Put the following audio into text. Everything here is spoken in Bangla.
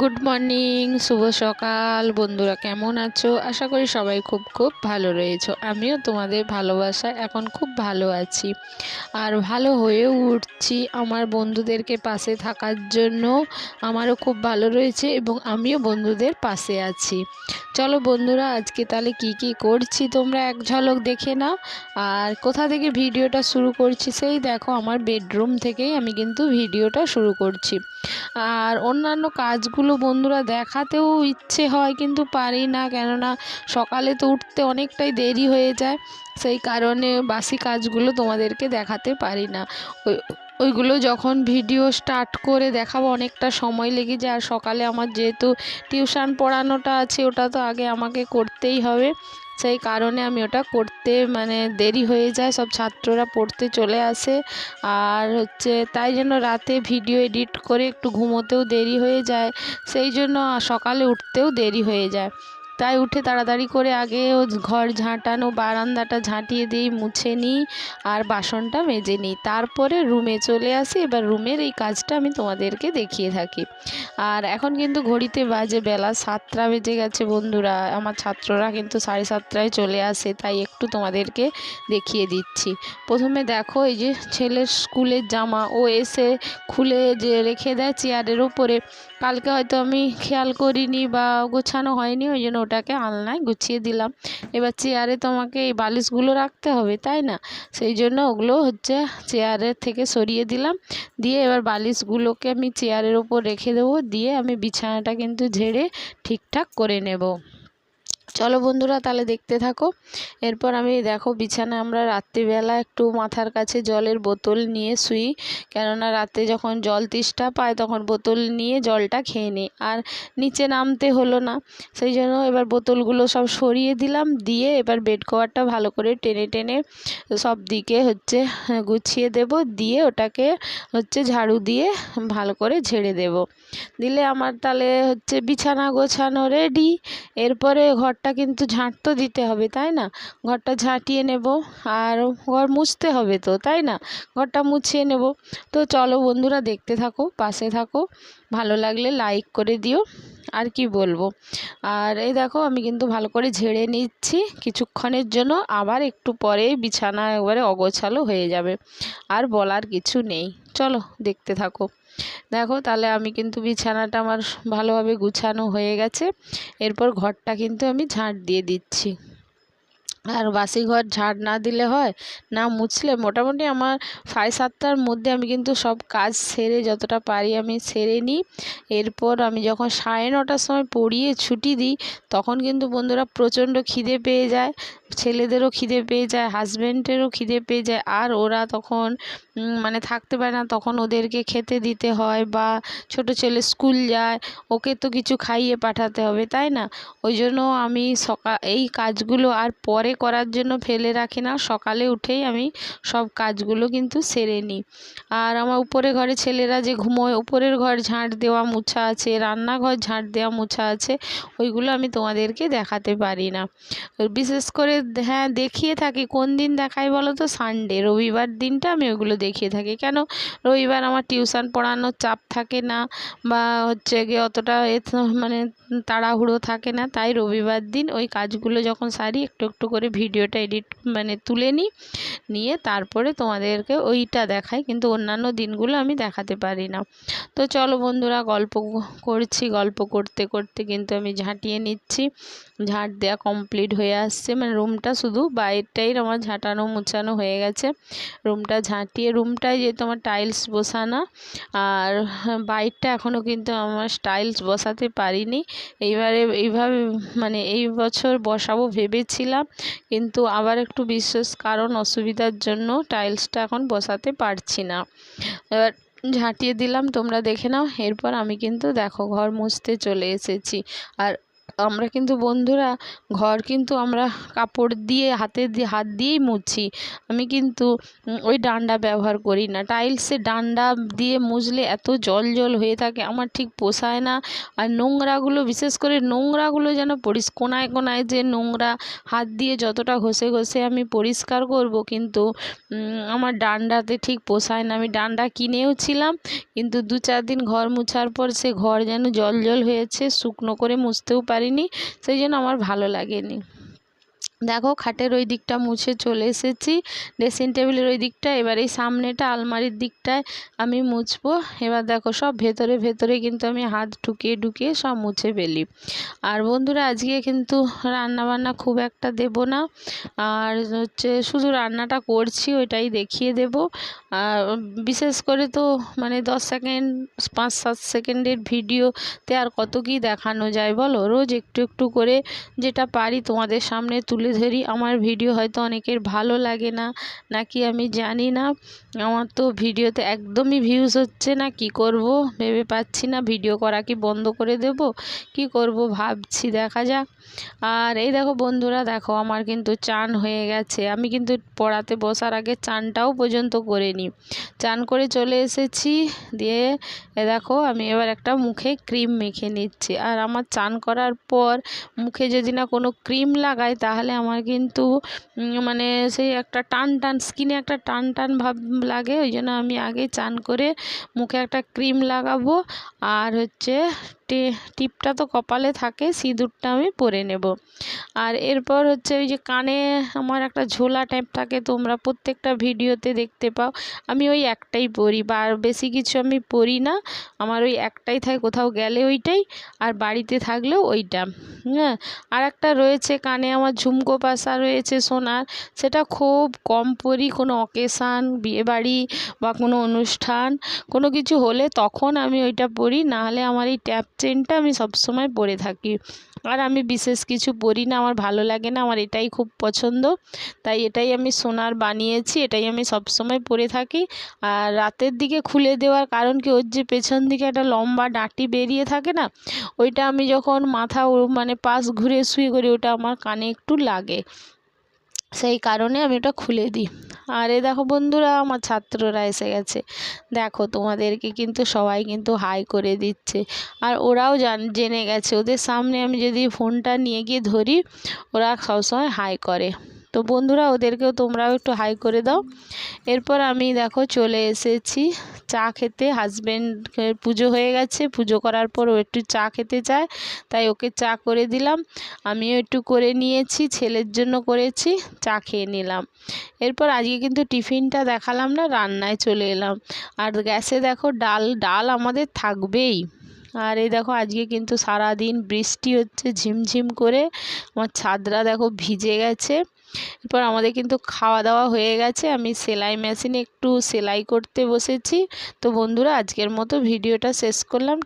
গুড মর্নিং শুভ সকাল। বন্ধুরা, কেমন আছো? আশা করি সবাই খুব খুব ভালো রয়েছো। আমিও তোমাদের ভালোবাসায় এখন খুব ভালো আছি। আর ভালো হয়ে উঠছি আমার বন্ধুদেরকে পাশে থাকার জন্য। আমারও খুব ভালো রয়েছে এবং আমিও বন্ধুদের পাশে আছি। চলো বন্ধুরা, আজকে তাহলে কি কি করছি তোমরা এক ঝলক দেখে নাও। আর কোথা থেকে ভিডিওটা শুরু করছি সেই দেখো, আমার বেডরুম থেকেই আমি কিন্তু ভিডিওটা শুরু করছি। আর অন্যান্য কাজগুলো বন্ধুরা দেখাতেও ইচ্ছে হয়, কিন্তু পারি না। কেননা সকালে তো উঠতে অনেকটাই দেরি হয়ে যায়, সেই কারণে বাসি কাজগুলো তোমাদেরকে দেখাতে পারি না। ওইগুলো যখন ভিডিও স্টার্ট করে দেখাবো, অনেকটা সময় লেগে যায়। আর সকালে আমার যেহেতু টিউশন পড়ানোটা আছে, ওটা তো আগে আমাকে করতেই হবে। সেই কারণে আমি ওটা করতে মানে দেরি হয়ে যায়, সব ছাত্ররা পড়তে চলে আসে। আর হচ্ছে তাই জন্য রাতে ভিডিও এডিট করে একটু ঘুমোতেও দেরি হয়ে যায়। সেই জন্য সকালে উঠতেও দেরি হয়ে যায়। তাই উঠে তাড়াতাড়ি করে আগে ও ঘর ঝাঁটানো, বারান্দাটা ঝাঁটিয়ে দিই মুছে নিই আর বাসনটা মেজে নিই। তারপরে রুমে চলে আসি। এবার রুমের এই কাজটা আমি তোমাদেরকে দেখিয়ে থাকি। আর এখন কিন্তু ঘড়িতে বাজে বেলা সাতটা বেজে গেছে বন্ধুরা। আমার ছাত্ররা কিন্তু সাড়ে সাতটায় চলে আসে, তাই একটু তোমাদেরকে দেখিয়ে দিচ্ছি। প্রথমে দেখো, এই যে ছেলের স্কুলের জামা, ও এসে খুলে যে রেখে দেয় চেয়ারের ওপরে কালকে হয়তো আমি খেয়াল করিনি বা গোছানো হয়নি, ওই জন্য ওটাকে আলনায় গুছিয়ে দিলাম। এবার চেয়ারে তোমাকে এই বালিশগুলো রাখতে হবে, তাই না? সেই জন্য ওগুলো হচ্ছে চেয়ারের থেকে সরিয়ে দিলাম। দিয়ে এবার বালিশগুলোকে আমি চেয়ারের ওপর রেখে দেবো। দিয়ে আমি বিছানাটা কিন্তু ঝেড়ে ঠিকঠাক করে নেব। চলো বন্ধুরা তাহলে দেখতে থাকো। এরপর আমি দেখো বিছানা আমরা রাত্রিবেলা একটু মাথার কাছে জলের বোতল নিয়ে শুই। কেননা রাতে যখন জল তেষ্টা পায় তখন বোতল নিয়ে জলটা খেয়ে নিই। আর নিচে নামতে হলো না। সেই জন্য এবার বোতলগুলো সব সরিয়ে দিলাম। দিয়ে এবার বেড কভারটা ভালো করে টেনে টেনে সব দিকে হচ্ছে গুছিয়ে দেব। দিয়ে ওটাকে হচ্ছে ঝাড়ু দিয়ে ভালো করে ঝেড়ে দেব। দিলে আমার তাহলে হচ্ছে বিছানা গোছানো রেডি। এরপরে ঘর ঘরটা কিন্তু ঝাঁট তো দিতে হবে, তাই না? ঘরটা ঝাঁটিয়ে নেব আর ঘর মুছতে হবে তো, তাই না? ঘরটা মুছিয়ে নেব। তো চলো বন্ধুরা দেখতে থাকো, পাশে থাকো। ভালো লাগলে লাইক করে দিও, আর কি বলব? আর এই দেখো, আমি কিন্তু ভালো করে ঝেড়ে নিচ্ছি। কিছুক্ষণের জন্য আবার একটু পরে বিছানা একবারে অগোছালো হয়ে যাবে, আর বলার কিছু নেই। চলো দেখতে থাকো। দেখো, তাহলে আমি কিন্তু বিছানাটা আমার ভালোভাবে গুছানো হয়ে গেছে। এরপর ঘরটা কিন্তু আমি ঝাঁট দিয়ে দিচ্ছি। আর বাসি ঘর ঝাড় না দিলে হয়, না মুছলে মোটামুটি আমার সাড়ে সাতটার মধ্যে আমি কিন্তু সব কাজ সেরে যতটা পারি আমি সেরে নিই। এরপর আমি যখন সাড়ে নটার সময় পড়িয়ে ছুটি দিই, তখন কিন্তু বন্ধুরা প্রচণ্ড খিদে পেয়ে যায়। ছেলেদেরও খিদে পেয়ে যায় হাজব্যান্ডেরও খিদে পেয়ে যায়, আর ওরা তখন মানে থাকতে পারে না, তখন ওদেরকে খেতে দিতে হয় বা ছোট ছেলে স্কুল যায়, ওকে তো কিছু খাইয়ে পাঠাতে হবে, তাই না? ওই জন্য আমি সকা, এই কাজগুলো আর পরে করার জন্য ফেলে রাখি না, সকালে উঠেই আমি সব কাজগুলো কিন্তু সেরে নিই। আর আমার উপরে ঘরে ছেলেরা যে ঘুমোয়, উপরের ঘর ঝাঁট দেওয়া মুছা আছে, রান্নাঘর ঝাঁট দেওয়া মুছা আছে, ওইগুলো আমি তোমাদেরকে দেখাতে পারি না। বিশেষ করে হ্যাঁ দেখিয়ে থাকি। কোন দিন দেখাই বলো তো? সানডে রবিবার দিনটা আমি ওগুলো দেখিয়ে থাকি। কেন? রবিবার আমার টিউশন পড়ানোর চাপ থাকে না বা হচ্ছে গিয়ে অতটা এ মানে তাড়াহুড়ো থাকে না। তাই রবিবার দিন ওই কাজগুলো যখন সারি, একটু একটু করে ভিডিওটা এডিট মানে তুলে নিই। নিয়ে তারপরে তোমাদেরকে ওইটা দেখাই। কিন্তু অন্যান্য দিনগুলো আমি দেখাতে পারি না। তো চলো বন্ধুরা, গল্প করছি। গল্প করতে করতে কিন্তু আমি ঝাঁটিয়ে নিচ্ছি। ঝাঁট দেওয়া কমপ্লিট হয়ে আসছে। মানে রুমটা শুধু বাইরটাই আমার ঝাঁটানো মুছানো হয়ে গেছে। রুমটা ঝাঁটিয়ে, রুমটায় যেহেতু আমার টাইলস বসানো, আর বাইরটা এখনও কিন্তু আমার টাইলস বসাতে পারিনি। এইবারে এইভাবে মানে এই বছর বসাবো ভেবেছিলাম, কিন্তু আবার একটু বিশেষ কারণ অসুবিধার জন্য টাইলসটা এখন বসাতে পারছি না। এবার ঝাঁটিয়ে দিলাম, তোমরা দেখে নাও, এরপর আমি কিন্তু দেখো ঘর মুছতে চলে এসেছি। আর আমরা কিন্তু বন্ধুরা, ঘর কিন্তু আমরা কাপড় দিয়ে, হাতে দিয়ে হাত দিয়েই মুছি আমি কিন্তু ওই ডান্ডা ব্যবহার করি না। টাইলসে ডান্ডা দিয়ে মুছলে এত জল জল হয়ে থাকে, আমার ঠিক পোষায় না। আর নোংরাগুলো, বিশেষ করে নোংরাগুলো যেন পরিস, কোনায় কোনায় যে নোংরা হাত দিয়ে যতটা ঘষে ঘষে আমি পরিষ্কার করব কিন্তু আমার ডান্ডাতে ঠিক পোষায় না। আমি ডান্ডা কিনেও ছিলাম, কিন্তু দু চার দিন ঘর মুছার পর সে ঘর যেন জল জল হয়েছে, শুকনো করে মুছতেও পারিনি সেই জন্য আমার ভালো লাগেনি। দেখো খাটের ওই দিকটা মুছে চলে এসেছি ড্রেসিং টেবিলের ওই দিকটা, এবার এই সামনেটা আলমারির দিকটায় আমি মুছবো। এবার দেখো সব ভেতরে ভেতরে কিন্তু আমি হাত ঢুকিয়ে ঢুকিয়ে সব মুছে ফেলি। আর বন্ধুরা, আজকে কিন্তু রান্না বান্না খুব একটা দেব না। আর হচ্ছে শুধু রান্নাটা করছি, ওইটাই দেখিয়ে দেব। আর বিশেষ করে তো মানে দশ সেকেন্ড, পাঁচ, সাত সেকেন্ডের ভিডিওতে আর কত কী দেখানো যায় বলো? রোজ একটু একটু করে যেটা পারি তোমাদের সামনে তুলে তুলে ধরি, আমার ভিডিও হয়তো অনেকের ভালো লাগে না, নাকি আমি জানি না। আমার তো ভিডিওতে একদমই ভিউজ হচ্ছে না, কি করব? ভেবে পাচ্ছি না, ভিডিও করা কি বন্ধ করে দেব? কি করব ভাবছি, দেখা যাক। আর এই দেখো বন্ধুরা, দেখো আমার কিন্তু চান হয়ে গেছে। আমি কিন্তু পড়াতে বসার আগে চানটাও পর্যন্ত করে নিই চান করে চলে এসেছি, দিয়ে এ দেখো আমি এবার একটা মুখে ক্রিম মেখে নিচ্ছি। আর আমার চান করার পর মুখে যদি না কোনো ক্রিম লাগাই, তাহলে আমার কিন্তু মানে সেই একটা টান টান স্কিনে একটা টান টান ভাব লাগে, ওই জন্য আমি আগে চান করে মুখে একটা ক্রিম লাগাবো। আর হচ্ছে টিপটা তো কপালে থাকে, সিঁদুরটা আমি পরে নেব। আর এরপর হচ্ছে ওই যে কানে আমার একটা ঝোলা টাইপ থাকে, তোমরা প্রত্যেকটা ভিডিওতে দেখতে পাও। আমি ওই একটাই পরি, বা বেশি কিছু আমি পরি না। আমার ওই একটাই থাকে, কোথাও গেলে ওইটাই, আর বাড়িতে থাকলেও ওইটা। হ্যাঁ আর একটা রয়েছে কানে আমার ঝুমকো পাশা রয়েছে সোনার, সেটা খুব কম পরি, কোনো অকেশান বিয়েবাড়ি বা কোনো অনুষ্ঠান, কোনো কিছু হলে তখন আমি ওইটা পরি, নাহলে আমার এই ট্যাপ চেনটা আমি সবসময় পরে থাকি। আর আমি বিশেষ কিছু পরি না, আমার ভালো লাগে না, আমার এটাই খুব পছন্দ। তাই এটাই আমি সোনার বানিয়েছি, এটাই আমি সবসময় পরে থাকি। আর রাতের দিকে খুলে দেওয়ার কারণ কি? ওর যে পেছন দিকে একটা লম্বা ডাঁটি বেরিয়ে থাকে না, ওইটা আমি যখন মাথা মানে পাশ ঘুরে শুয়ে করি, ওটা আমার কানে একটু লাগে। সেই কারণে আমি ওটা খুলে দিই। আর এ দেখো বন্ধুরা, আমার ছাত্ররা এসে গেছে। দেখো তোমাদেরকে কিন্তু সবাই কিন্তু হাই করে দিচ্ছে। আর ওরাও জান, জেনে গেছে। ওদের সামনে আমি যদি ফোনটা নিয়ে গিয়ে ধরি, ওরা সবসময় হাই করে। তো বন্ধুরা, ওদেরকেও তোমরাও একটু হাই করে দাও। এরপর আমি দেখো চলে এসেছি চা খেতে। হাজব্যান্ড পুজো হয়ে গেছে। পুজো করার পর ও একটু চা খেতে চায়, তাই ওকে চা করে দিলাম। আমিও একটু করে নিয়েছি, ছেলের জন্য করেছি, চা খেয়ে নিলাম। এরপর আজকে কিন্তু টিফিনটা দেখালাম না, রান্নায় চলে এলাম। আর গ্যাসে দেখো ডাল ডাল আমাদের থাকবেই। আর এই দেখো আজকে কিন্তু সারা দিন বৃষ্টি হচ্ছে, ঝিমঝিম করে। আমার ছাদরা দেখো ভিজে গেছে। এরপর আমাদের কিন্তু খাওয়া দাওয়া হয়ে গেছে। আমি সেলাই মেশিনে একটু সেলাই করতে বসেছি। তো বন্ধুরা, আজকের মতো ভিডিওটা শেষ করলাম।